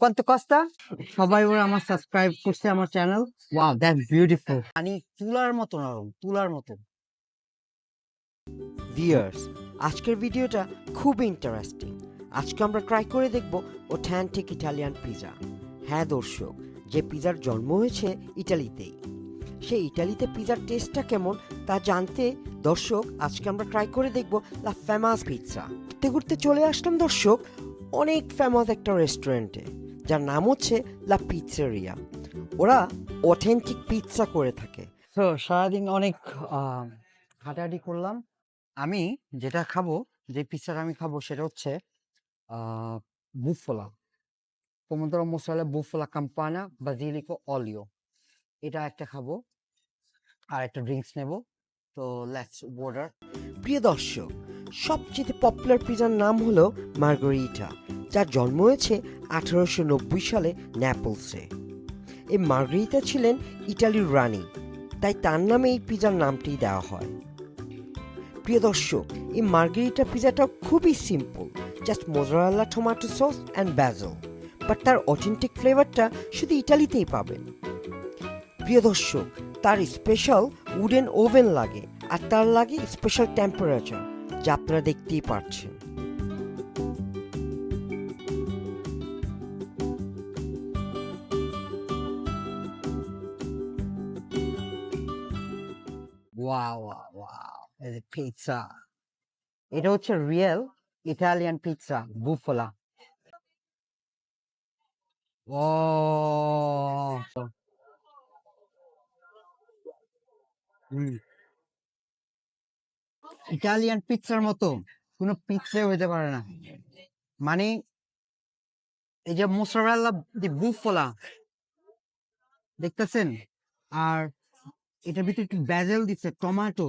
Quanto costa? সবাই ওরা আমার সাবস্ক্রাইব করছে আমার চ্যানেল ওয়াও দ্যাট বিউটিফুল মানে তুলার মতো নরম তুলার মতো। ভিউয়ার্স আজকের ভিডিওটা খুব ইন্টারেস্টিং আজকে আমরা ট্রাই করে দেখব অথেন্টিক ইটালিয়ান পিজা হ্যাঁ দর্শক যে পিজার জন্ম হয়েছে ইটালিতেই। সেই ইটালিতে পিজার টেস্টটা কেমন তা জানতে দর্শক আজকে আমরা ট্রাই করে দেখব লা ফেমাস পিৎজা ঘুরতে ঘুরতে চলে আসলাম দর্শক অনেক ফেমাস একটা রেস্টুরেন্টে যার নাম হচ্ছে লা পিৎজেরিয়া ওরা অথেন্টিক পিৎজা করে থাকে। তো সারাদিন অনেক হাঁটাহাঁটি করলাম। আমি যেটা খাব যে পিৎজাটা আমি খাব সেটা হচ্ছে বুফোলা পোমোদoro মশলা বুফোলা কাম্পানা বাজিলিকো অলিও এটা একটা খাব আর একটা ড্রিঙ্কস নেব। তো লেটস অর্ডার প্রিয় দর্শক সবচেয়ে পপুলার পিজার নাম হলো মার্গরিটা, যার জন্ম হয়েছে আঠারোশো নব্বই সালে ন্যাপলসে। এই মার্গরিটা ছিলেন ইটালির রানী, তাই তার নামে এই পিজার নামটি দেওয়া হয়। প্রিয় দর্শক, এই মার্গরিটা পিজাটা খুবই simple just mozzarella tomato sauce and basil but তার অথেন্টিক ফ্লেভারটা শুধু ইটালিতেই পাবেন। প্রিয় দর্শক, তার স্পেশাল উডেন ওভেন লাগে আর তার লাগে স্পেশাল টেম্পারেচার যা আপনারা দেখতেই পাচ্ছেন ওয়াও ওয়াও পিৎজা এটা হচ্ছে রিয়েল ইটালিয়ান পিৎজা বুফোলা ও ইটালিয়ান পিৎজার মতো কোনো পিৎজাই হইতে পারে না। মানে এই যে মোসরাল্লা দি বুফোলা দেখতেছেন? আর এটার ভিতরে একটু ব্যাজেল দিচ্ছে tomato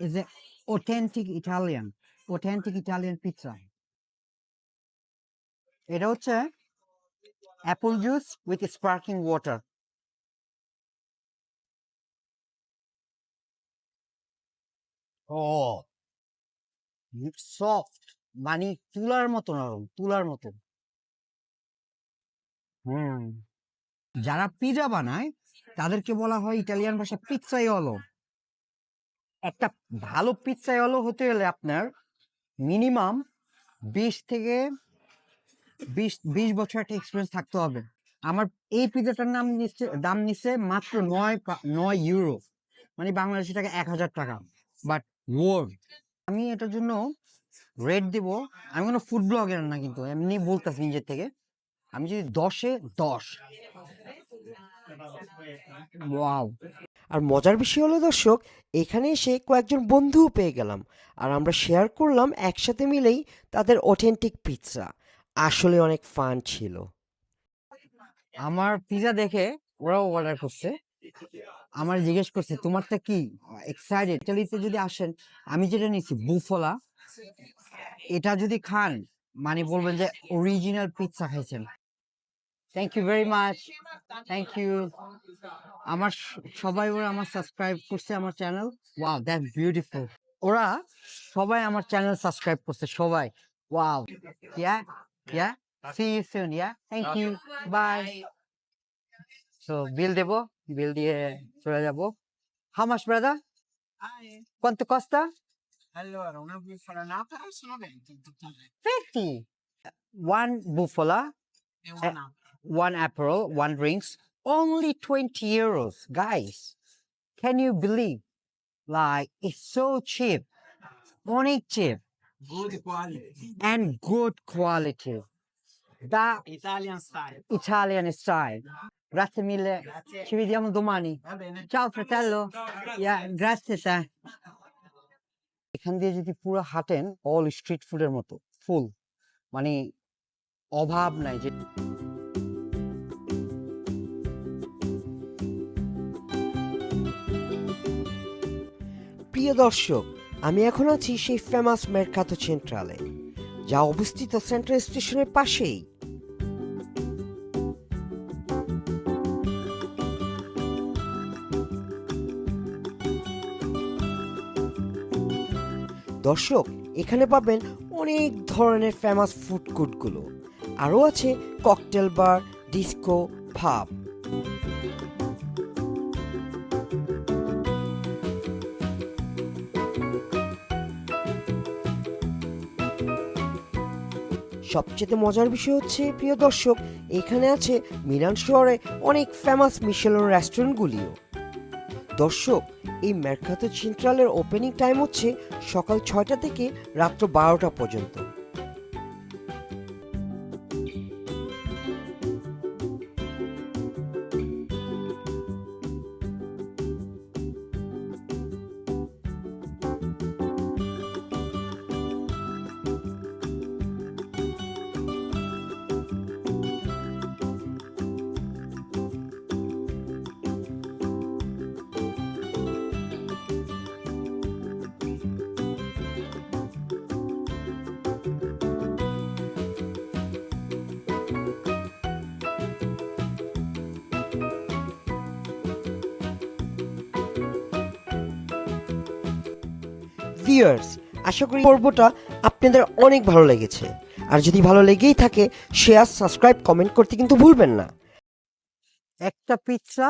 is a authentic Italian authentic Italian pizza এটা হচ্ছে apple juice with sparkling water O soft মানে তুলার মতো নরম তুলার মতো যারা পিজা বানায়, তাদেরকে বলা হয় ইটালিয়ান ভাষা পিৎজাইওলো একটা ভালো পিৎজাইওলো হতে গেলে আপনার মিনিমাম বিশ থেকে বিশ বিশ বছর একটা এক্সপিরিয়েন্স থাকতে হবে। আমার এই পিৎজাটার নাম নিচ্ছে, দাম নিচ্ছে মাত্র নয় নয় ইউরো মানে বাংলাদেশি টাকা এক হাজার টাকা। বাট ওয়ার্ড আমি এটার জন্য রেট দিব। আমি কোনো ফুড ব্লগের না কিন্তু এমনি বলতেছি নিজের থেকে। আমি যদি দশে দশ। ওয়াও আর মজার বিষয় হলো দর্শক এখানে এসে কয়েকজন বন্ধুও পেয়ে গেলাম। আর আমরা শেয়ার করলাম একসাথে মিলেই তাদের অথেন্টিক পিৎজা আসলে অনেক ফান ছিল। আমার পিজা দেখে ওরাও অর্ডার করছে। আমার জিজ্ঞেস করছে, তোমারটা কি? এক্সাইটেড ইটালিতে যদি আসেন, আমি যেটা নিচ্ছি বুফলা এটা যদি খান মানে বলবেন যে অরিজিনাল পিৎজা খাইছেন। Thank you very much thank you আমার সবাই ওরা আমার সাবস্ক্রাইব করছে আমার চ্যানেল ওয়াও দ্যাট বিউটিফুল ওরা সবাই আমার চ্যানেল সাবস্ক্রাইব করছে, সবাই। Wow ya ya see you soon ya thank you bye so bill দেবো? বিল দিয়ে চলে যাবো how much brother Quanto costa? Allora, una bufala nata sono 20 in totale. 50. One bufala, E Eh, una one apple, one drinks, only 20 euros. Guys, can you believe? Like, it's so cheap. Only cheap good quality. and good quality. That Italian style. Italian style. Grazie mille. Grazie. Ci vediamo domani. Va bene. Ciao fratello. Yeah, grazie te. এখান দিয়ে যদি পুরো হাঁটেন all street ফুডের মতো ফুল মানে অভাব নাই যে প্রিয় দর্শক আমি এখন আছি সেই ফেমাস মেরকাতো সেন্ট্রালে যা অবস্থিত সেন্ট্রাল স্টেশনের পাশেই দর্শক, এখানে পাবেন অনেক ধরনের ফেমাস ফুড কোর্টগুলো আরও আছে ককটেল বার ডিস্কো ভাব সবচেয়ে মজার বিষয় হচ্ছে, প্রিয় দর্শক, এখানে আছে মিলান শহরে অনেক ফেমাস মিশেলন রেস্টুরেন্টগুলিও দর্শক এই মেরকাতো সেন্ট্রালের ওপেনিং টাইম হচ্ছে সকাল ছয়টা থেকে রাত্র বারোটা পর্যন্ত। ভিউয়ার্স আশা করি পর্বটা আপনাদের অনেক ভালো লেগেছে। আর যদি ভালো লেগেই থাকে শেয়ার সাবস্ক্রাইব কমেন্ট করতে কিন্তু ভুলবেন না। একটা পিৎজা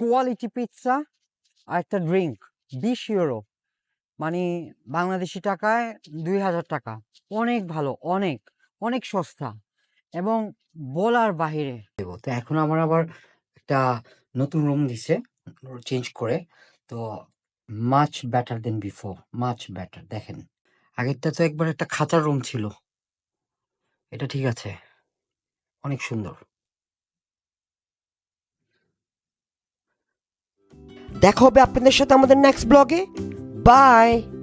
কোয়ালিটি পিৎজা আর একটা ড্রিঙ্ক বিশ ইউরো মানে বাংলাদেশি টাকায় দুই হাজার টাকা। অনেক ভালো অনেক অনেক সস্তা। এবং বলার বাহিরে। দেবো। তো এখন আমার আবার একটা নতুন রুম দিছে চেঞ্জ করে। Too much better than before much better দেখেন, আগেরটা তো একবার একটা খাঁচার রুম ছিল। এটা ঠিক আছে। অনেক সুন্দর। দেখা হবে আপনাদের সাথে আমাদের নেক্সট ব্লগে বাই